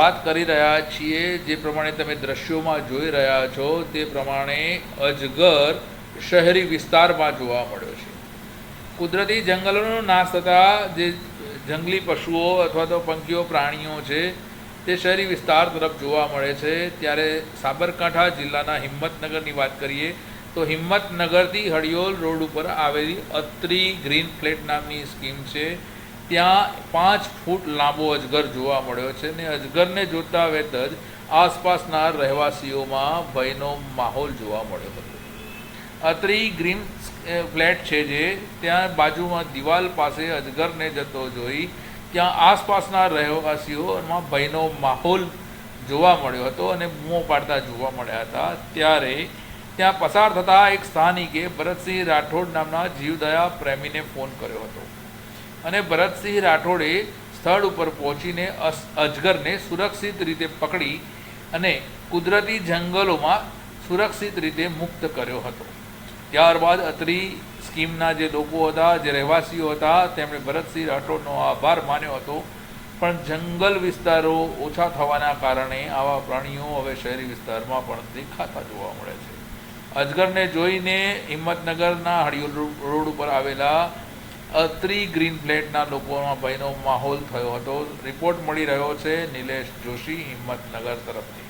વાત કરી રહ્યા છીએ, જે પ્રમાણે તમે દ્રશ્યોમાં જોઈ રહ્યા છો, તે પ્રમાણે અજગર શહેરી વિસ્તારમાં જોવા મળ્યો છે. કુદરતી જંગલોનો નાશ થતાં જે જંગલી પશુઓ અથવા તો પંખીઓ, પ્રાણીઓ છે, તે શહેરી વિસ્તાર તરફ જોવા મળે છે. ત્યારે સાબરકાંઠા જિલ્લાના હિંમતનગરની વાત કરીએ, તો હિંમતનગરથી હડિયોલ રોડ ઉપર આવેલી અત્રી ગ્રીન ફ્લેટ નામની સ્કીમ છે. ત્યાં પાંચ ફૂટ લાંબો અજગર જોવા મળ્યો છે ને અજગરને જોતા વેત જ આસપાસના રહેવાસીઓમાં ભયનો માહોલ જોવા મળ્યો હતો. અત્રી ગ્રીન ફ્લેટ છે જે ત્યાં બાજુમાં દિવાલ પાસે અજગરને જતો જોઈ ત્યાં આસપાસના રહેવાસીઓમાં ભયનો માહોલ જોવા મળ્યો હતો અને બૂમો પાડતા જોવા મળ્યા હતા. ત્યારે ત્યાં પસાર થતા એક સ્થાનિકે ભરતસિંહ રાઠોડ નામના જીવદયા પ્રેમીને ફોન કર્યો હતો. અને ભરતસિંહ રાઠોડે સ્થળ ઉપર પહોંચીને અજગરને સુરક્ષિત રીતે પકડી અને કુદરતી જંગલોમાં સુરક્ષિત રીતે મુક્ત કર્યો હતો. ત્યારબાદ અત્રી સ્કીમના જે લોકો હતા, જે રહેવાસીઓ હતા, તેમણે ભરતસિંહ રાઠોડનો આભાર માન્યો હતો. પણ જંગલ વિસ્તારો ઓછા થવાના કારણે આવા પ્રાણીઓ હવે શહેરી વિસ્તારમાં પણ દેખાતા જોવા મળે છે. અજગરને જોઈને હિંમતનગરના હડિયોલ રોડ ઉપર આવેલા અત્રી ગ્રીન પ્લેટના લોકોમાં ભયનો માહોલ થયો હતો. રિપોર્ટ મળી રહ્યો છે, નિલેશ જોશી, હિંમતનગર તરફથી.